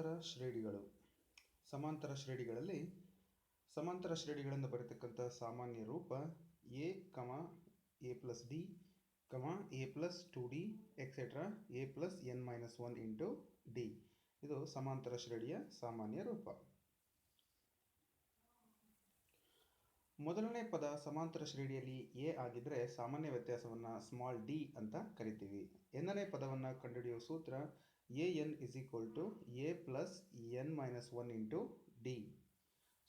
ಸಮಾಂತರ ಶ್ರೇಣಿಗಳು. ಸಮಾಂತರ ಶ್ರೇಣಿಗಳಲ್ಲಿ ಸಮಾಂತರ ಶ್ರೇಣಿಗಳಿಂದ ಬರತಕ್ಕಂಥ ಸಾಮಾನ್ಯ ರೂಪ a comma a plus d comma a plus two d etcetera a plus n minus one into d ಇದು ಸಮಾಂತರ ಶ್ರೇಣಿಯ ಸಾಮಾನ್ಯ ರೂಪ. ಮೊದಲನೇ ಪದ ಸಮಾಂತರ ಶ್ರೇಣಿಯಲ್ಲಿ ಎ ಆಗಿದ್ದರೆ ಸಾಮಾನ್ಯ ವ್ಯತ್ಯಾಸವನ್ನು ಸ್ಮಾಲ್ ಡಿ ಅಂತ ಕರಿತೀವಿ. ಎನ್ನನೇ ಪದವನ್ನು ಕಂಡುಹಿಡಿಯುವ ಸೂತ್ರ a n is equal to a plus n minus one into d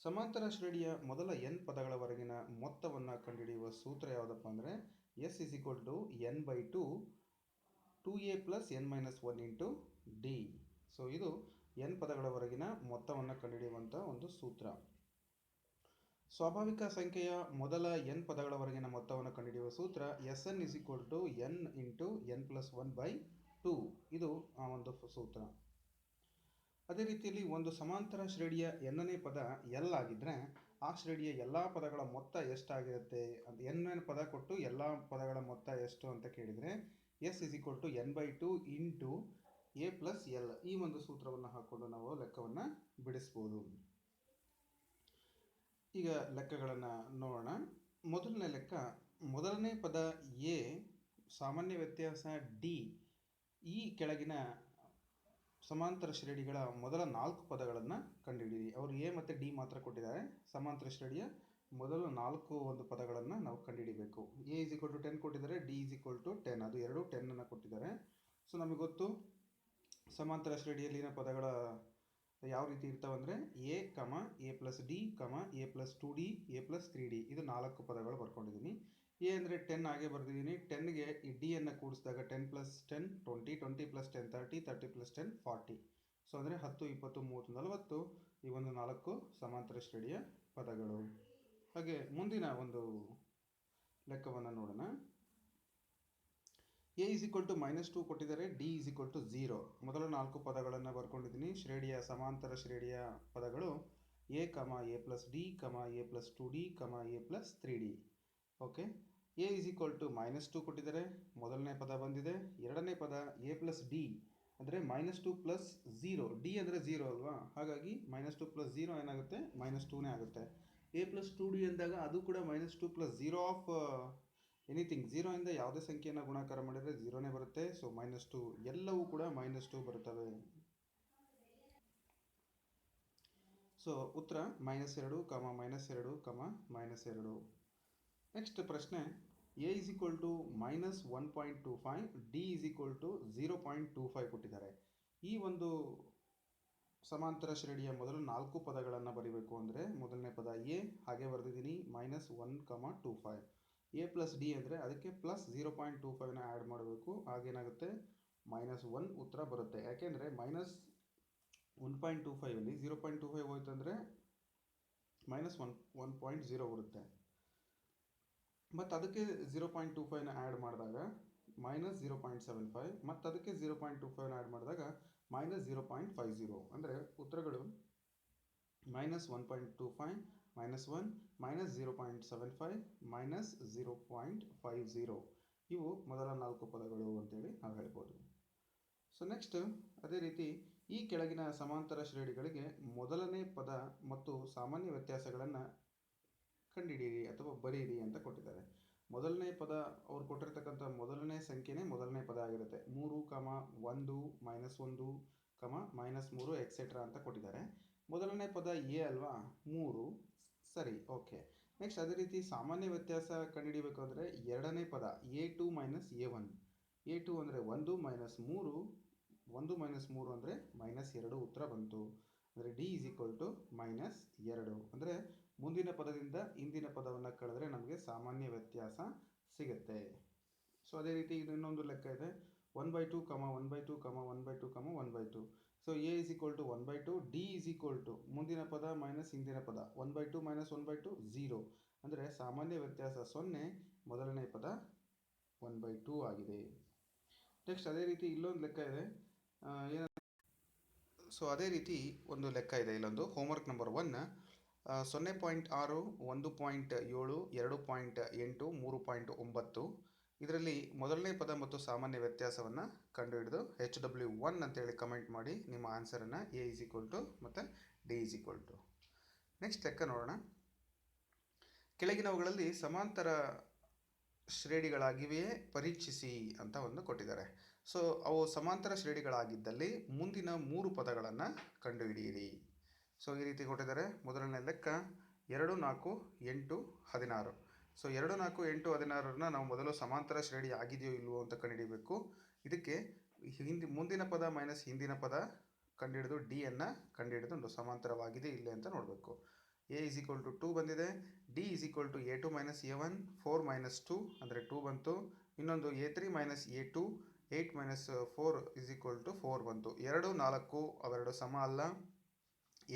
ಸಮಾಂತರ ಶ್ರೇಣಿಯ ಮೊದಲ ಎನ್ ಪದಗಳವರೆಗಿನ ಮೊತ್ತವನ್ನು ಕಂಡುಹಿಡಿಯುವ ಸೂತ್ರ ಯಾವುದಪ್ಪ ಅಂದರೆ s is equal to n by two two a plus n minus one into d so ಇದು ಎನ್ ಪದಗಳವರೆಗಿನ ಮೊತ್ತವನ್ನು ಕಂಡುಹಿಡಿಯುವಂಥ ಒಂದು ಸೂತ್ರ. ಸ್ವಾಭಾವಿಕ ಸಂಖ್ಯೆಯ ಮೊದಲ ಎನ್ ಪದಗಳವರೆಗಿನ ಮೊತ್ತವನ್ನು ಕಂಡುಹಿಡಿಯುವ ಸೂತ್ರ s n is equal to n into n plus one by two. ಇದು ಆ ಒಂದು ಸೂತ್ರ. ಅದೇ ರೀತಿಯಲ್ಲಿ ಒಂದು ಸಮಾಂತರ ಶ್ರೇಣಿಯ ಎನ್ನನೇ ಪದ ಎಲ್ ಆಗಿದ್ದರೆ ಆ ಶ್ರೇಣಿಯ ಎಲ್ಲ ಪದಗಳ ಮೊತ್ತ ಎಷ್ಟಾಗಿರುತ್ತೆ? ಅಂತ ಎನ್ ಪದ ಕೊಟ್ಟು ಎಲ್ಲ ಪದಗಳ ಮೊತ್ತ ಎಷ್ಟು ಅಂತ ಕೇಳಿದರೆ s is equal to n by two into a plus l. ಈ ಒಂದು ಸೂತ್ರವನ್ನು ಹಾಕ್ಕೊಂಡು ನಾವು ಲೆಕ್ಕವನ್ನು ಬಿಡಿಸ್ಬೋದು. ಈಗ ಲೆಕ್ಕಗಳನ್ನು ನೋಡೋಣ. ಮೊದಲನೇ ಲೆಕ್ಕ, ಮೊದಲನೇ ಪದ ಎ, ಸಾಮಾನ್ಯ ವ್ಯತ್ಯಾಸ ಡಿ. ಈ ಕೆಳಗಿನ ಸಮಾಂತರ ಶ್ರೇಣಿಗಳ ಮೊದಲ ನಾಲ್ಕು ಪದಗಳನ್ನು ಕಂಡುಹಿಡಿಯಿರಿ. ಅವರು ಎ ಮತ್ತು ಡಿ ಮಾತ್ರ ಕೊಟ್ಟಿದ್ದಾರೆ. ಸಮಾಂತರ ಶ್ರೇಣಿಯ ಮೊದಲು ನಾಲ್ಕು ಒಂದು ಪದಗಳನ್ನು ನಾವು ಕಂಡುಹಿಡಿಬೇಕು. A is equal to ten ಕೊಟ್ಟಿದ್ದಾರೆ, d is equal to ten ಅದು ಎರಡು ಟೆನ್ನನ್ನು ಕೊಟ್ಟಿದ್ದಾರೆ. ಸೊ ನಮಗೆ ಗೊತ್ತು ಸಮಾಂತರ ಶ್ರೇಣಿಯಲ್ಲಿನ ಪದಗಳ ಯಾವ ರೀತಿ ಇರ್ತಾವೆ ಅಂದರೆ a comma a plus d comma a plus two d, a plus three d. ಇದು ನಾಲ್ಕು ಪದಗಳು ಬರ್ಕೊಂಡಿದ್ದೀನಿ ಎ ಅಂದರೆ ಟೆನ್ ಹಾಗೆ ಬರೆದಿದ್ದೀನಿ. ಟೆನ್ಗೆ ಈ ಡಿಯನ್ನು ಕೂಡಿಸಿದಾಗ ten plus ten twenty twenty plus ten thirty thirty plus ten forty so ಅಂದರೆ ಹತ್ತು, ಇಪ್ಪತ್ತು, ಮೂವತ್ತು, ನಲವತ್ತು ಈ ಒಂದು ನಾಲ್ಕು ಸಮಾಂತರ ಶ್ರೇಣಿಯ ಪದಗಳು. ಹಾಗೆ ಮುಂದಿನ ಒಂದು ಲೆಕ್ಕವನ್ನು ನೋಡೋಣ. A is equal to minus two ಕೊಟ್ಟಿದ್ದಾರೆ. D is equal to zero ಮೊದಲ ನಾಲ್ಕು ಪದಗಳನ್ನು ಬರ್ಕೊಂಡಿದ್ದೀನಿ. ಶ್ರೇಣಿಯ ಸಮಾಂತರ ಶ್ರೇಣಿಯ ಪದಗಳು a comma a plus d comma a plus two d comma a plus three d okay a is equal to minus two ಕೊಟ್ಟಿದ್ದಾರೆ. ಮೊದಲನೇ ಪದ ಬಂದಿದೆ. ಎರಡನೇ ಪದ ಎ ಪ್ಲಸ್ ಡಿ ಅಂದರೆ minus two plus zero d ಅಂದರೆ ಝೀರೋ ಅಲ್ವಾ? ಹಾಗಾಗಿ ಮೈನಸ್ ಟು ಪ್ಲಸ್ ಝೀರೋ ಏನಾಗುತ್ತೆ? ಮೈನಸ್ ಟೂನೇ ಆಗುತ್ತೆ. ಎ ಪ್ಲಸ್ ಟು ಡಿ ಅಂದಾಗ ಅದು ಕೂಡ minus two plus zero of anything ಝೀರೋಯಿಂದ ಯಾವುದೇ ಸಂಖ್ಯೆಯನ್ನು ಗುಣಾಕಾರ ಮಾಡಿದರೆ ಝೀರೋನೇ ಬರುತ್ತೆ. ಸೊ ಮೈನಸ್ ಟು ಎಲ್ಲವೂ ಕೂಡ ಮೈನಸ್ ಟು ಬರುತ್ತವೆ. ಸೊ ಉತ್ತರ ಮೈನಸ್ ಎರಡು ಕಮ ಮೈನಸ್ ಎರಡು ಕಮ ಮೈನಸ್ ಎರಡು. ನೆಕ್ಸ್ಟ್ ಪ್ರಶ್ನೆ. A is equal to minus one point two five d is equal to zero point two five ಕೊಟ್ಟಿದ್ದಾರೆ. ಈ ಒಂದು ಸಮಾಂತರ ಶ್ರೇಣಿಯ ಮೊದಲು ನಾಲ್ಕು ಪದಗಳನ್ನು ಬರೀಬೇಕು ಅಂದರೆ ಮೊದಲನೇ ಪದ ಎ ಹಾಗೆ ಬರೆದಿದ್ದೀನಿ minus one comma two five a plus d ಅಂದರೆ ಅದಕ್ಕೆ ಪ್ಲಸ್ ಝೀರೋ ಪಾಯಿಂಟ್ ಟೂ ಫೈವ್ನ ಆ್ಯಡ್ ಮಾಡಬೇಕು, ಹಾಗೇನಾಗುತ್ತೆ? ಮೈನಸ್ ಒನ್ ಉತ್ತರ ಬರುತ್ತೆ. ಯಾಕೆಂದರೆ ಮೈನಸ್ ಒನ್ ಪಾಯಿಂಟ್ ಟೂ ಫೈವಲ್ಲಿ ಝೀರೋ ಪಾಯಿಂಟ್ ಟು ಫೈವ್ ಹೋಯ್ತು ಅಂದರೆ minus one one point zero ಬರುತ್ತೆ. ಮತ್ತು ಅದಕ್ಕೆ ಝೀರೋ ಪಾಯಿಂಟ್ ಟು ಫೈವ್ನ ಆ್ಯಡ್ ಮಾಡಿದಾಗ minus zero point seven five ಮತ್ತು ಅದಕ್ಕೆ ಜೀರೋ ಪಾಯಿಂಟ್ ಟು ಫೈವ್ನ ಆ್ಯಡ್ ಮಾಡಿದಾಗ minus zero point five zero ಅಂದರೆ ಉತ್ತರಗಳು minus one point two five minus one minus zero point seven five minus zero point five zero ಇವು ಮೊದಲ ನಾಲ್ಕು ಪದಗಳು ಅಂತೇಳಿ ನಾವು ಹೇಳ್ಬೋದು. ಸೊ ನೆಕ್ಸ್ಟ್ ಅದೇ ರೀತಿ ಈ ಕೆಳಗಿನ ಸಮಾಂತರ ಶ್ರೇಣಿಗಳಿಗೆ ಮೊದಲನೇ ಪದ ಮತ್ತು ಸಾಮಾನ್ಯ ವ್ಯತ್ಯಾಸಗಳನ್ನು ಕಂಡುಹಿಡಿಯಿರಿ ಅಥವಾ ಬರೀರಿ ಅಂತ ಕೊಟ್ಟಿದ್ದಾರೆ. ಮೊದಲನೇ ಪದ ಅವ್ರು ಕೊಟ್ಟಿರ್ತಕ್ಕಂಥ ಮೊದಲನೇ ಸಂಖ್ಯೆನೇ ಮೊದಲನೇ ಪದ ಆಗಿರುತ್ತೆ. ಮೂರು ಕಮ ಒಂದು ಮೈನಸ್ ಒಂದು ಕಮ ಮೈನಸ್ ಮೂರು ಎಕ್ಸೆಟ್ರಾ ಅಂತ ಕೊಟ್ಟಿದ್ದಾರೆ. ಮೊದಲನೇ ಪದ ಎ ಅಲ್ವಾ? ಮೂರು. ಸರಿ, ಓಕೆ. ನೆಕ್ಸ್ಟ್ ಅದೇ ರೀತಿ ಸಾಮಾನ್ಯ ವ್ಯತ್ಯಾಸ ಕಂಡುಹಿಡಿಯಬೇಕು ಅಂದರೆ ಎರಡನೇ ಪದ a two minus a one. A two ಅಂದರೆ ಒಂದು ಮೈನಸ್ ಮೂರು. ಒಂದು ಮೈನಸ್ ಮೂರು ಅಂದರೆ ಮೈನಸ್ ಎರಡು ಉತ್ತರ ಬಂತು. ಅಂದರೆ d is equal to minus ಎರಡು. ಅಂದರೆ ಮುಂದಿನ ಪದದಿಂದ ಹಿಂದಿನ ಪದವನ್ನು ಕಳೆದ್ರೆ ನಮಗೆ ಸಾಮಾನ್ಯ ವ್ಯತ್ಯಾಸ ಸಿಗುತ್ತೆ. ಸೊ ಅದೇ ರೀತಿ ಇದು ಇನ್ನೊಂದು ಲೆಕ್ಕ ಇದೆ. One by two comma one by two comma one by two comma one by two so a is equal to one by two d is equal to ಮುಂದಿನ ಪದ ಮೈನಸ್ ಹಿಂದಿನ ಪದ. One by two minus one by two zero ಅಂದರೆ ಸಾಮಾನ್ಯ ವ್ಯತ್ಯಾಸ ಸೊನ್ನೆ, ಮೊದಲನೇ ಪದ ಒನ್ ಬೈ ಟೂ ಆಗಿದೆ. ನೆಕ್ಸ್ಟ್ ಅದೇ ರೀತಿ ಇಲ್ಲೊಂದು ಲೆಕ್ಕ ಇದೆ. ಏನ ಸೊ ಅದೇ ರೀತಿ ಒಂದು ಲೆಕ್ಕ ಇದೆ. ಇಲ್ಲೊಂದು ಹೋಮ್ವರ್ಕ್ ನಂಬರ್ ಒನ್ ಸೊನ್ನೆ ಪಾಯಿಂಟ್ ಆರು, ಒಂದು ಪಾಯಿಂಟ್ ಏಳು, ಎರಡು ಪಾಯಿಂಟ್ ಎಂಟು, ಮೂರು ಪಾಯಿಂಟ್ ಒಂಬತ್ತು. ಇದರಲ್ಲಿ ಮೊದಲನೇ ಪದ ಮತ್ತು ಸಾಮಾನ್ಯ ವ್ಯತ್ಯಾಸವನ್ನು ಕಂಡುಹಿಡಿದು ಎಚ್ ಡಬ್ಲ್ಯೂ ಒನ್ ಅಂತೇಳಿ ಕಮೆಂಟ್ ಮಾಡಿ ನಿಮ್ಮ ಆನ್ಸರನ್ನು ಎ ಇಸ್ ಈಕ್ವಲ್ ಟು ಮತ್ತು d is equal to next ಲೆಕ್ಕ ನೋಡೋಣ. ಕೆಳಗಿನವುಗಳಲ್ಲಿ ಸಮಾಂತರ ಶ್ರೇಣಿಗಳಾಗಿವೆಯೇ? ಪರೀಕ್ಷಿಸಿ ಅಂತ ಒಂದು ಕೊಟ್ಟಿದ್ದಾರೆ. ಸೊ ಅವು ಸಮಾಂತರ ಶ್ರೇಣಿಗಳಾಗಿದ್ದಲ್ಲಿ ಮುಂದಿನ ಮೂರು ಪದಗಳನ್ನು ಕಂಡುಹಿಡಿಯಿರಿ. ಸೊ ಈ ರೀತಿ ಕೊಟ್ಟಿದ್ದಾರೆ. ಮೊದಲನೇ ಲೆಕ್ಕ ಎರಡು, ನಾಲ್ಕು, ಎಂಟು, ಹದಿನಾರು. ಸೊ ಎರಡು, ನಾಲ್ಕು, ಎಂಟು, ಹದಿನಾರನ್ನ ನಾವು ಮೊದಲು ಸಮಾಂತರ ಶ್ರೇಣಿ ಆಗಿದೆಯೋ ಇಲ್ವೋ ಅಂತ ಕಂಡುಹಿಡಿಯಬೇಕು ಇದಕ್ಕೆ ಹಿಂದಿ, ಮುಂದಿನ ಪದ ಮೈನಸ್ ಹಿಂದಿನ ಪದ ಕಂಡುಹಿಡಿದು ಡಿ ಅನ್ನು ಕಂಡುಹಿಡಿದು ಸಮಾಂತರವಾಗಿದೆ ಇಲ್ಲೇ ಅಂತ ನೋಡಬೇಕು. A is equal to two ಬಂದಿದೆ. D is equal to a two minus a one four minus two ಅಂದರೆ ಟೂ ಬಂತು. ಇನ್ನೊಂದು a three minus a two eight minus four is equal to four ಬಂತು. ಎರಡು, ನಾಲ್ಕು, ಅವೆರಡು ಸಮ ಅಲ್ಲ.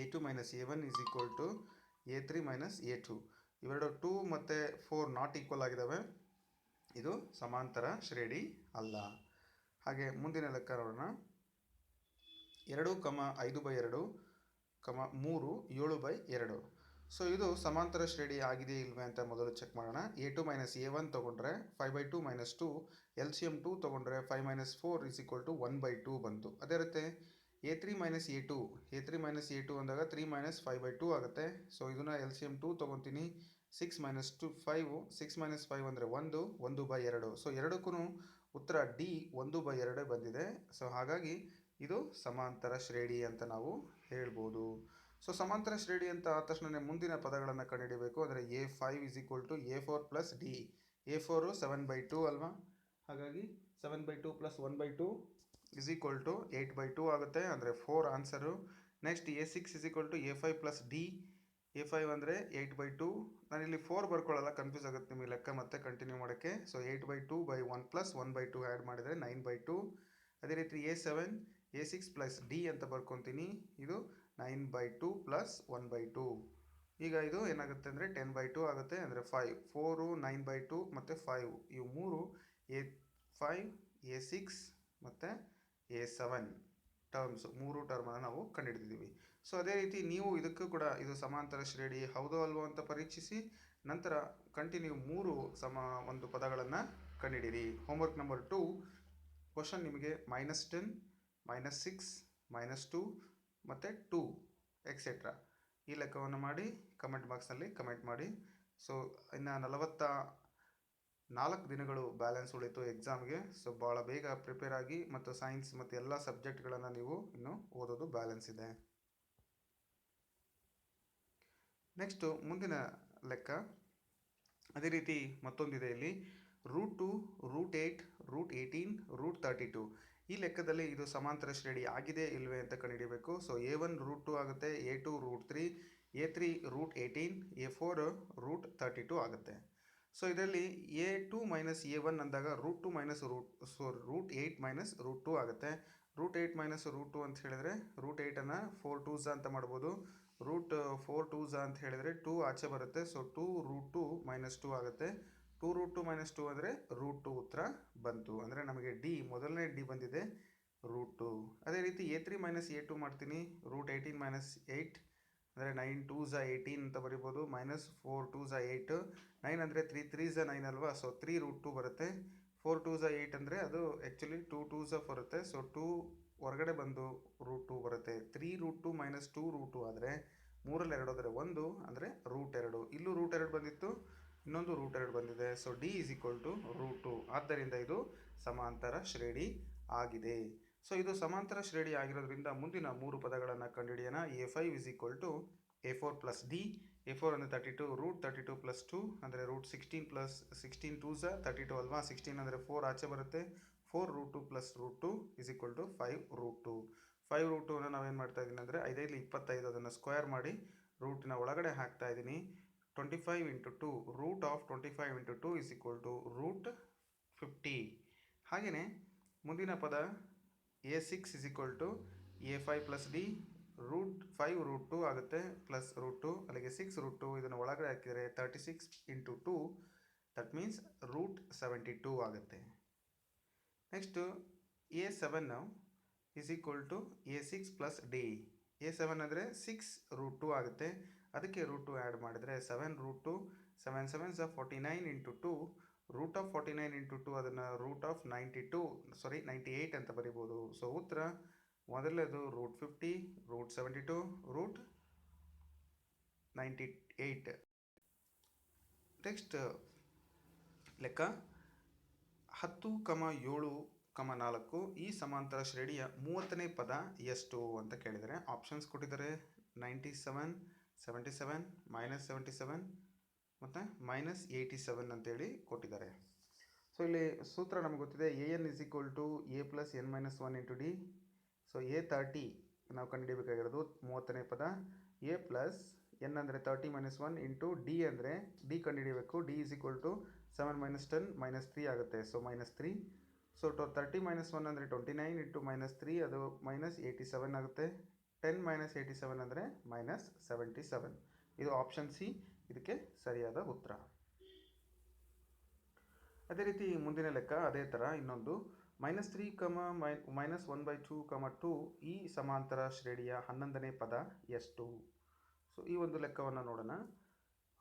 A two minus a one is equal to a three minus a two ಇವೆರಡು ಟೂ ಮತ್ತು ಫೋರ್ ನಾಟ್ ಈಕ್ವಲ್ ಆಗಿದ್ದಾವೆ ಇದು ಸಮಾಂತರ ಶ್ರೇಣಿ ಅಲ್ಲ. ಹಾಗೆ ಮುಂದಿನ ಲೆಕ್ಕ ನೋಡೋಣ. ಎರಡು ಕಮ ಐದು ಬೈ ಎರಡು ಕಮ ಮೂರು ಏಳು ಬೈ ಎರಡು. ಸೊ ಇದು ಸಮಾಂತರ ಶ್ರೇಣಿ ಆಗಿದೆ ಇಲ್ವೇ ಅಂತ ಮೊದಲು ಚೆಕ್ ಮಾಡೋಣ. A two minus a one ತೊಗೊಂಡ್ರೆ five by two minus two L C M two ತೊಗೊಂಡ್ರೆ five minus four is equal to one by two ಬಂತು. ಅದೇ ರೀತಿ a three minus a two a three minus a two ಅಂದಾಗ three minus five by two ಆಗುತ್ತೆ. So ಇದನ್ನು L C M two ತೊಗೊತೀನಿ. Six minus two five six minus five ಅಂದರೆ ಒಂದು ಒಂದು by ಎರಡು. ಸೊ ಎರಡಕ್ಕೂ ಉತ್ತರ ಡಿ ಒಂದು ಬೈ ಎರಡೇ ಬಂದಿದೆ. ಸೊ ಹಾಗಾಗಿ ಇದು ಸಮಾಂತರ ಶ್ರೇಣಿ ಅಂತ ನಾವು ಹೇಳ್ಬೋದು. ಸೊ ಸಮಾಂತರ ಶ್ರೇಣಿ ಅಂತ ಆದ ತಕ್ಷಣ ಮುಂದಿನ ಪದಗಳನ್ನು ಕಂಡುಹಿಡಿಬೇಕು. ಅಂದರೆ a five is equal to a four plus d a four seven by two ಅಲ್ವಾ? ಹಾಗಾಗಿ seven by two plus one by two is equal to eight by two ಆಗುತ್ತೆ. ಅಂದರೆ four answer next a six is equal to a five plus d a five ಅಂದರೆ eight by two ನಾನಿಲ್ಲಿ four ಬರ್ಕೊಳ್ಳಲ್ಲ confuse ಆಗುತ್ತೆ ನಿಮಗೆ ಲೆಕ್ಕ ಮತ್ತೆ continue ಮಾಡೋಕ್ಕೆ. So eight by two by one plus one by two add ಮಾಡಿದರೆ nine by two ಅದೇ ರೀತಿ a seven a six plus d ಅಂತ ಬರ್ಕೊತೀನಿ. ಇದು nine by two plus one by two ಈಗ ಇದು ಏನಾಗುತ್ತೆ ಅಂದರೆ ಟೆನ್ ಬೈ ಟು ಆಗುತ್ತೆ. ಅಂದರೆ five four nine by two ಮತ್ತು ಫೈವ್ ಇವು ಮೂರು ಎ ಫೈವ್ ಎ ಸಿಕ್ಸ್ ಮತ್ತು ಎ ಸೆವೆನ್ ಟರ್ಮ್ಸ್ ಮೂರು ಟರ್ಮನ್ನು ನಾವು ಕಂಡುಹಿಡಿದಿದ್ದೀವಿ ಸೊ ಅದೇ ರೀತಿ ನೀವು ಇದಕ್ಕೂ ಕೂಡ ಇದು ಸಮಾಂತರ ಶ್ರೇಣಿ ಹೌದೋ ಅಲ್ವೋ ಅಂತ ಪರೀಕ್ಷಿಸಿ ನಂತರ ಕಂಟಿನ್ಯೂ ಮೂರು ಸಮ ಒಂದು ಪದಗಳನ್ನು ಕಂಡುಹಿಡಿಯಿರಿ ಹೋಮ್ವರ್ಕ್ ನಂಬರ್ ಟು ಕ್ವಶನ್ ನಿಮಗೆ minus ten minus six minus two ಮತ್ತು ಟೂ ಎಕ್ಸೆಟ್ರಾ ಈ ಲೆಕ್ಕವನ್ನು ಮಾಡಿ ಕಮೆಂಟ್ ಬಾಕ್ಸ್ನಲ್ಲಿ ಕಮೆಂಟ್ ಮಾಡಿ. ಸೊ ಇನ್ನು ನಲವತ್ತ ನಾಲ್ಕು ದಿನಗಳು ಬ್ಯಾಲೆನ್ಸ್ ಉಳಿತು ಎಕ್ಸಾಮ್ಗೆ ಸೊ ಭಾಳ ಬೇಗ ಪ್ರಿಪೇರ್ ಆಗಿ ಮತ್ತು ಸೈನ್ಸ್ ಮತ್ತು ಎಲ್ಲ ಸಬ್ಜೆಕ್ಟ್ಗಳನ್ನು ನೀವು ಇನ್ನು ಓದೋದು ಬ್ಯಾಲೆನ್ಸ್ ಇದೆ. ನೆಕ್ಸ್ಟು ಮುಂದಿನ ಲೆಕ್ಕ. ಅದೇ ರೀತಿ ಮತ್ತೊಂದಿದೆ ಇಲ್ಲಿ. Root two root eight root eighteen root thirty two ಈ ಲೆಕ್ಕದಲ್ಲಿ ಇದು ಸಮಾಂತರ ಶ್ರೇಣಿ ಆಗಿದೆ ಇಲ್ವೇ ಅಂತ ಕಂಡುಹಿಡಿಯಬೇಕು so a one root two ಆಗುತ್ತೆ a two root three a three root eighteen a four root thirty two ಆಗುತ್ತೆ. ಸೊ ಇದರಲ್ಲಿ a two minus a one ಅಂದಾಗ root two minus root so root eight minus root two ಆಗುತ್ತೆ. Root eight minus root two ಅಂತ ಹೇಳಿದರೆ root ಏಯ್ಟನ್ನು four twos ಅಂತ ಮಾಡ್ಬೋದು. Root four twos ಅಂತ ಹೇಳಿದರೆ ಟೂ ಆಚೆ ಬರುತ್ತೆ. So two root two minus two ಆಗುತ್ತೆ. Two root two minus two ಅಂದರೆ ರೂಟ್ ಟು ಉತ್ತರ ಬಂತು. ಅಂದರೆ ನಮಗೆ ಡಿ ಮೊದಲನೇ ಡಿ ಬಂದಿದೆ. ರೂಟ್ ಟು ಅದೇ ರೀತಿ a three minus a two ಮಾಡ್ತೀನಿ. ರೂಟ್ ಏಯ್ಟೀನ್ ಮೈನಸ್ ಏಯ್ಟ್ ಅಂದರೆ ನೈನ್ ಟೂ ಝ ಏಯ್ಟೀನ್ ಅಂತ ಬರಿಬೋದು ಮೈನಸ್ ಫೋರ್ ಟೂ ಝ ಏಯ್ಟ್ ನೈನ್ ಅಂದರೆ ತ್ರೀ ತ್ರೀ ಝ ನೈನ್ ಅಲ್ವಾ? ಸೊ ತ್ರೀ ರೂಟ್ ಟೂ ಬರುತ್ತೆ. ಫೋರ್ ಟೂ ಝ ಏಯ್ಟ್ ಅಂದರೆ ಅದು ಆ್ಯಕ್ಚುಲಿ ಟೂ ಟೂ ಝ ಬರುತ್ತೆ. ಸೊ ಟೂ ಹೊರಗಡೆ ಬಂದು ರೂಟ್ ಟು ಬರುತ್ತೆ. Three root two minus two root two ಆದರೆ ಮೂರಲ್ಲಿ ಎರಡು ಆದರೆ ಒಂದು, ಅಂದರೆ ರೂಟ್ ಎರಡು. ಇಲ್ಲೂ ರೂಟ್ ಎರಡು ಬಂದಿತ್ತು, ಇನ್ನೊಂದು ರೂಟ್ ಎರಡು ಬಂದಿದೆ. So d is equal to root two ಆದ್ದರಿಂದ ಇದು ಸಮಾಂತರ ಶ್ರೇಣಿ ಆಗಿದೆ. ಸೊ ಇದು ಸಮಾಂತರ ಶ್ರೇಣಿ ಆಗಿರೋದ್ರಿಂದ ಮುಂದಿನ ಮೂರು ಪದಗಳನ್ನು ಕಂಡುಹಿಡಿಯೋಣ. A five is equal to a four plus d a four ಅಂದರೆ thirty two root thirty two plus two ಅಂದರೆ root sixteen plus sixteen two ಸಹ ತರ್ಟಿ ಟು ಅಲ್ವಾ? ಸಿಕ್ಸ್ಟೀನ್ ಅಂದರೆ ಫೋರ್ ಆಚೆ ಬರುತ್ತೆ. Four root two plus root two is equal to five root two five root ಟೂನ ನಾವೇನು ಮಾಡ್ತಾ ಇದ್ದೀನಿ ಅಂದರೆ ಐದೈದು ಇಪ್ಪತ್ತೈದು ಅದನ್ನು ಸ್ಕ್ವೇರ್ ಮಾಡಿ ರೂಟಿನ ಒಳಗಡೆ ಹಾಕ್ತಾ ಇದ್ದೀನಿ. Twenty five into two root of twenty five into two is equal to root fifty ಹಾಗೆಯೇ ಮುಂದಿನ ಪದ a six is equal to a five plus d root five root two ಆಗುತ್ತೆ ಪ್ಲಸ್ ರೂಟ್ ಟು ಅಲ್ಲಿಗೆ six root two ಇದನ್ನು ಒಳಗಡೆ ಹಾಕಿದರೆ thirty six into two that means root seventy two ಆಗುತ್ತೆ. Next a seven is equal to a six plus d a seven ಅಂದರೆ six root two ಆಗುತ್ತೆ. ಅದಕ್ಕೆ root two add ಮಾಡಿದರೆ seven root two seven seven ಸ forty nine into two root of forty nine into two ಅದನ್ನು root of ninety two sorry ninety eight ಅಂತ ಬರಿಬೋದು. So ಉತ್ತರ, ಮೊದಲನೇದು root fifty root seventy two root ninety eight next ಲೆಕ್ಕ, ಹತ್ತು ಕಮ ಏಳು ಕಮ ನಾಲ್ಕು ಈ ಸಮಾಂತರ ಶ್ರೇಣಿಯ ಮೂವತ್ತನೇ ಪದ ಎಷ್ಟು ಅಂತ ಕೇಳಿದರೆ ಆಪ್ಷನ್ಸ್ ಕೊಟ್ಟಿದ್ದಾರೆ ninety seven seventy seven minus seventy seven ಮತ್ತು ಮೈನಸ್ ಏಯ್ಟಿ ಸೆವೆನ್ ಅಂತೇಳಿ ಕೊಟ್ಟಿದ್ದಾರೆ. ಸೊ ಇಲ್ಲಿ ಸೂತ್ರ ನಮಗೆ ಗೊತ್ತಿದೆ a n is equal to a plus n minus one into d so a thirty ನಾವು ಕಂಡುಹಿಡಿಯಬೇಕಾಗಿರೋದು ಮೂವತ್ತನೇ ಪದ. ಎ ಪ್ಲಸ್ ಎನ್ ಅಂದರೆ thirty minus one into d ಅಂದರೆ ಡಿ ಕಂಡುಹಿಡಿಯಬೇಕು. D is equal to seven minus ten minus three ಆಗುತ್ತೆ. So minus three so to thirty minus one ಅಂದರೆ twenty nine into minus three ಅದು minus eighty seven ಆಗುತ್ತೆ. Ten minus eighty seven ಅಂದರೆ minus seventy seven ಇದು option C ಇದಕ್ಕೆ ಸರಿಯಾದ ಉತ್ತರ. ಅದೇ ರೀತಿ ಮುಂದಿನ ಲೆಕ್ಕ ಅದೇ ಥರ ಇನ್ನೊಂದು. Minus three comma my, minus one by two comma two ಈ ಸಮಾಂತರ ಶ್ರೇಣಿಯ ಹನ್ನೊಂದನೇ ಪದ ಎಷ್ಟು? ಸೊ ಈ ಒಂದು ಲೆಕ್ಕವನ್ನು ನೋಡೋಣ.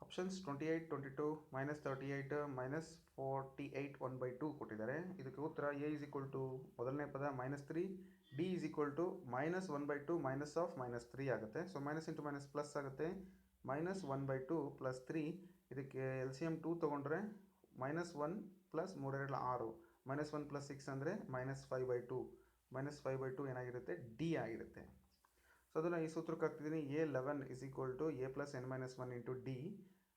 Options twenty eight twenty two minus thirty eight minus forty eight one by two ಕೊಟ್ಟಿದ್ದಾರೆ. ಇದಕ್ಕೆ ಉತ್ತರ ಎ ಇಸ್ ಈಕ್ವಲ್ ಟು ಮೊದಲನೇ ಪದ minus three d is equal to minus one by two minus of minus three ಆಗುತ್ತೆ. So minus into minus plus ಆಗುತ್ತೆ. Minus one by two plus three ಇದಕ್ಕೆ L C M two ತೊಗೊಂಡ್ರೆ minus one plus ಮೂರೆರಡು ಆರು. Minus one plus six ಅಂದರೆ minus five by two minus five by two ಏನಾಗಿರುತ್ತೆ? D ಆಗಿರುತ್ತೆ. So ಅದನ್ನು ಈ ಸೂತ್ರಕ್ಕೆ ಹಾಕ್ತಿದ್ದೀನಿ. A eleven is equal to a plus n minus one into d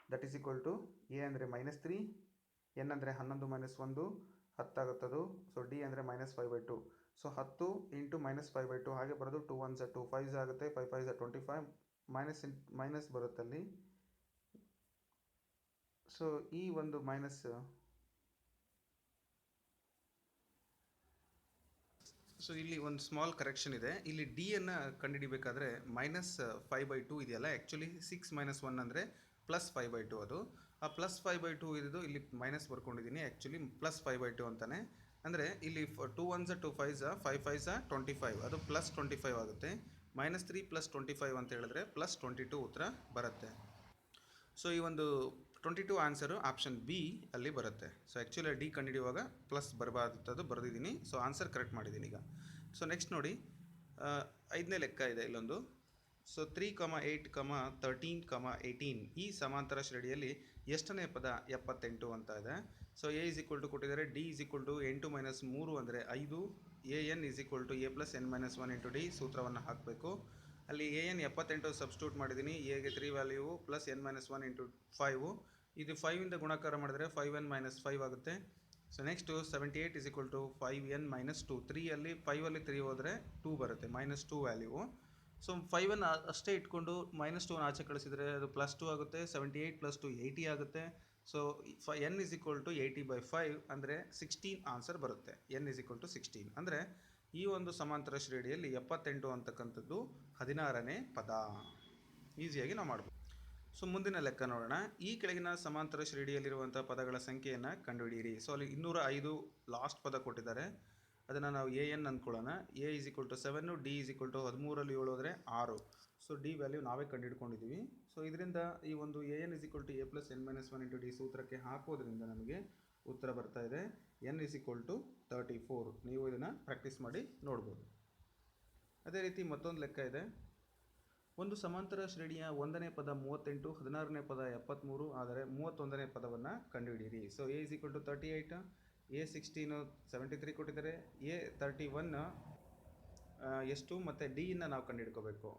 that is equal to a ಅಂದರೆ minus three n ಅಂದರೆ ಹನ್ನೊಂದು ಮೈನಸ್ ಒಂದು ಹತ್ತಾಗುತ್ತದು ಸೊ ಡಿ ಅಂದರೆ minus five by two so ಹತ್ತು into minus five by two ಹಾಗೆ ಬರೋದು two one ಝ ಟು ಫೈವ್ ಝ ಆಗುತ್ತೆ five five ಝ twenty five minus in minus ಬರುತ್ತಲ್ಲಿ. So ಈ ಒಂದು ಮೈನಸ್ ಸೊ ಇಲ್ಲಿ ಒಂದು ಸ್ಮಾಲ್ ಕರೆಕ್ಷನ್ ಇದೆ. ಇಲ್ಲಿ ಡಿ ಅನ್ನು ಕಂಡುಹಿಡಿಬೇಕಾದ್ರೆ ಮೈನಸ್ ಫೈವ್ ಬೈ ಟು ಇದೆಯಲ್ಲ? ಆ್ಯಕ್ಚುಲಿ ಸಿಕ್ಸ್ ಮೈನಸ್ ಒನ್ ಅಂದರೆ ಪ್ಲಸ್ ಫೈವ್ ಬೈ ಟು ಅದು. ಆ ಪ್ಲಸ್ ಫೈವ್ ಬೈ ಟು ಇರೋದು ಇಲ್ಲಿ minus ಬರ್ಕೊಂಡಿದ್ದೀನಿ. Actually plus five by two ಅಂತಾನೆ. ಅಂದರೆ, ಇಲ್ಲಿ ಟೂ ಒನ್ಸ ಟು ಫೈವ್ ಝ ಫೈವ್ ಫೈವ್ ಝ ಟ್ವೆಂಟಿ ಫೈವ್ ಅದು ಪ್ಲಸ್ ಟ್ವೆಂಟಿ ಫೈವ್ ಆಗುತ್ತೆ. Minus three plus twenty five ಅಂತ ಹೇಳಿದ್ರೆ ಪ್ಲಸ್ ಟ್ವೆಂಟಿ ಟು ಉತ್ತರ ಬರುತ್ತೆ. ಸೊ ಈ ಒಂದು twenty two answer option B ಅಲ್ಲಿ ಬರುತ್ತೆ. ಸೊ ಆ್ಯಕ್ಚುಲಿ ಡಿ ಕಂಡುಹಿಡಿಯುವಾಗ ಪ್ಲಸ್ ಬರಬಾರ್ದು ಬರೆದಿದ್ದೀನಿ. ಸೊ ಆನ್ಸರ್ ಕರೆಕ್ಟ್ ಮಾಡಿದ್ದೀನಿ ಈಗ. ಸೊ ನೆಕ್ಸ್ಟ್ ನೋಡಿ ಐದನೇ ಲೆಕ್ಕ ಇದೆ ಇಲ್ಲೊಂದು. So three comma eight comma thirteen comma eighteen ಈ ಸಮಾಂತರ ಶ್ರೇಣಿಯಲ್ಲಿ ಎಷ್ಟನೇ ಪದ ಎಪ್ಪತ್ತೆಂಟು ಅಂತ ಇದೆ. So a is equal to ಕೊಟ್ಟಿದ್ದಾರೆ. ಡಿ ಇಸ್ ಈಕ್ವಲ್ ಟು ಎಂಟು ಮೈನಸ್ ಮೂರು ಅಂದರೆ ಐದು. A n is equal to a plus n minus one into d ಸೂತ್ರವನ್ನು ಹಾಕಬೇಕು. ಅಲ್ಲಿ ಎ ಎನ್ ಎಪ್ಪತ್ತೆಂಟು ಸಬ್ಸ್ಟ್ಯೂಟ್ ಮಾಡಿದ್ದೀನಿ. ಎಗೆ three value plus n minus one into five ಇದು ಫೈವಿಂದ ಗುಣಾಕಾರ ಮಾಡಿದರೆ ಫೈವ್ ಎನ್ ಮೈನಸ್ ಫೈವ್ ಆಗುತ್ತೆ. So next seventy eight is equal to five n minus two ತ್ರೀಯಲ್ಲಿ ಫೈವಲ್ಲಿ ತ್ರೀ ಹೋದರೆ ಟೂ ಬರುತ್ತೆ ಮೈನಸ್ ಟೂ ವ್ಯಾಲ್ಯೂ ಸೊ ಫೈವನ್ನು ಅಷ್ಟೇ ಇಟ್ಕೊಂಡು ಮೈನಸ್ ಟೂನ ಆಚೆ ಕಳಿಸಿದರೆ ಅದು ಪ್ಲಸ್ ಟು ಆಗುತ್ತೆ. Seventy eight plus two eighty ಆಗುತ್ತೆ. ಸೊ ಫ n is equal to eighty by five ಅಂದರೆ ಸಿಕ್ಸ್ಟೀನ್ ಆನ್ಸರ್ ಬರುತ್ತೆ. N is equal to sixteen ಅಂದರೆ ಈ ಒಂದು ಸಮಾಂತರ ಶ್ರೇಣಿಯಲ್ಲಿ ಎಪ್ಪತ್ತೆಂಟು ಅಂತಕ್ಕಂಥದ್ದು ಹದಿನಾರನೇ ಪದ. ಈಸಿಯಾಗಿ ನಾವು ಮಾಡ್ಬೋದು. ಸೊ ಮುಂದಿನ ಲೆಕ್ಕ ನೋಡೋಣ. ಈ ಕೆಳಗಿನ ಸಮಾಂತರ ಶ್ರೇಣಿಯಲ್ಲಿರುವಂಥ ಪದಗಳ ಸಂಖ್ಯೆಯನ್ನು ಕಂಡುಹಿಡಿಯಿರಿ. ಸೊ ಅಲ್ಲಿ ಇನ್ನೂರ ಐದು ಲಾಸ್ಟ್ ಪದ ಕೊಟ್ಟಿದ್ದಾರೆ. ಅದನ್ನು ನಾವು a n ಅಂದ್ಕೊಳ್ಳೋಣ. A is equal to seven d is equal to ಹದಿಮೂರಲ್ಲಿ ಏಳು ಅಂದರೆ ಆರು. ಸೊ ಡಿ ವ್ಯಾಲ್ಯೂ ನಾವೇ ಕಂಡುಹಿಡ್ಕೊಂಡಿದ್ದೀವಿ. ಸೊ ಇದರಿಂದ ಈ ಒಂದು a n is equal to a plus n minus one into d ಸೂತ್ರಕ್ಕೆ ಹಾಕೋದ್ರಿಂದ ನಮಗೆ ಉತ್ತರ ಬರ್ತಾ ಇದೆ. N is equal to thirty four ನೀವು ಇದನ್ನು ಪ್ರಾಕ್ಟೀಸ್ ಮಾಡಿ ನೋಡ್ಬೋದು. ಅದೇ ರೀತಿ ಮತ್ತೊಂದು ಲೆಕ್ಕ ಇದೆ. ಒಂದು ಸಮಾಂತರ ಶ್ರೇಣಿಯ ಒಂದನೇ ಪದ ಮೂವತ್ತೆಂಟು, ಹದಿನಾರನೇ ಪದ ಎಪ್ಪತ್ತ್ಮೂರು ಆದರೆ ಮೂವತ್ತೊಂದನೇ ಪದವನ್ನು ಕಂಡುಹಿಡಿಯಿರಿ. So a is equal to thirty eight a sixteen seventy three ಕೊಟ್ಟಿದ್ದಾರೆ. ಎ ತರ್ಟಿ ಒನ್ ಎಷ್ಟು ಮತ್ತು ಡಿಯನ್ನು ನಾವು ಕಂಡುಹಿಡ್ಕೋಬೇಕು.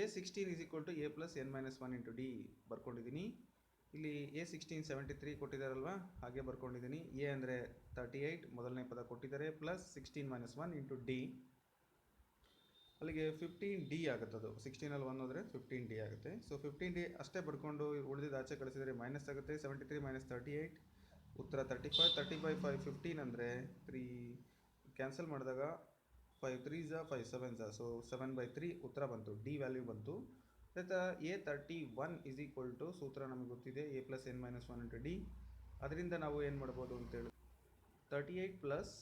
A sixteen is equal to a plus n minus one into d ಬರ್ಕೊಂಡಿದ್ದೀನಿ ಇಲ್ಲಿ ಎ ಸಿಕ್ಸ್ಟೀನ್ ಸೆವೆಂಟಿ ತ್ರೀ ಕೊಟ್ಟಿದ್ದಾರಲ್ವ ಹಾಗೆ ಬರ್ಕೊಂಡಿದ್ದೀನಿ ಎ ಅಂದರೆ ತರ್ಟಿ ಏಯ್ಟ್ ಮೊದಲನೇ ಪದ ಕೊಟ್ಟಿದ್ದಾರೆ. Plus sixteen minus one into d ಅಲ್ಲಿಗೆ ಫಿಫ್ಟೀನ್ ಡಿ ಆಗುತ್ತೆ ಅದು. ಸಿಕ್ಸ್ಟೀನಲ್ಲಿ ಒನ್ ಹೋದರೆ ಫಿಫ್ಟೀನ್ ಡಿ ಆಗುತ್ತೆ. ಸೊ ಫಿಫ್ಟೀನ್ ಡಿ ಅಷ್ಟೇ ಬರ್ಕೊಂಡು ಉಳಿದಿದ್ದು ಆಚೆ ಕಳಿಸಿದರೆ ಮೈನಸ್ ಆಗುತ್ತೆ. Seventy three minus thirty eight ಉತ್ತರ thirty five thirty five five fifteen ಅಂದರೆ ತ್ರೀ ಕ್ಯಾನ್ಸಲ್ ಮಾಡಿದಾಗ ಫೈವ್ ತ್ರೀ ಝಾ ಫೈವ್ ಸೆವೆನ್ ಝಾ ಸೊ ಸೆವೆನ್ ಬೈ ತ್ರೀ ಉತ್ತರ ಬಂತು. ಡಿ ವ್ಯಾಲ್ಯೂ ಬಂತು. ಅದೇ a thirty one is equal to ಸೂತ್ರ ನಮಗೆ ಗೊತ್ತಿದೆ. A plus n minus one into d ಅದರಿಂದ ನಾವು ಏನು ಮಾಡ್ಬೋದು ಅಂತೇಳಿ thirty eight plus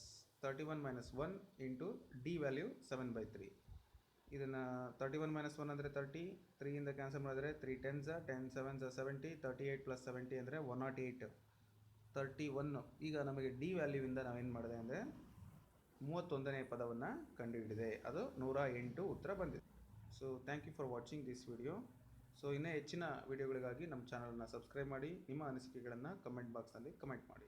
thirty one minus one into d value seven by three ಇದನ್ನು ತರ್ಟಿ ಒನ್ ಮೈನಸ್ ಒನ್ ಅಂದರೆ ತರ್ಟಿ ತ್ರೀಯಿಂದ ಕ್ಯಾನ್ಸಲ್ ಮಾಡಿದ್ರೆ three ten ten seven ಝ seventy thirty eight plus seventy ಅಂದರೆ one naught eight thirty one ಈಗ ನಮಗೆ D ವ್ಯಾಲ್ಯೂವಿಂದ ನಾವೇನು ಮಾಡಿದೆ ಅಂದರೆ ಮೂವತ್ತೊಂದನೇ ಪದವನ್ನು ಕಂಡುಹಿಡಿದೆ. ಅದು ನೂರ ಎಂಟು ಉತ್ತರ ಬಂದಿದೆ. So thank you for watching this video so ಇನ್ನೂ ಹೆಚ್ಚಿನ ವಿಡಿಯೋಗಳಿಗಾಗಿ ನಮ್ಮ ಚಾನಲನ್ನು ಸಬ್ಸ್ಕ್ರೈಬ್ ಮಾಡಿ, ನಿಮ್ಮ ಅನಿಸಿಕೆಗಳನ್ನು ಕಮೆಂಟ್ ಬಾಕ್ಸ್ನಲ್ಲಿ ಕಮೆಂಟ್ ಮಾಡಿ.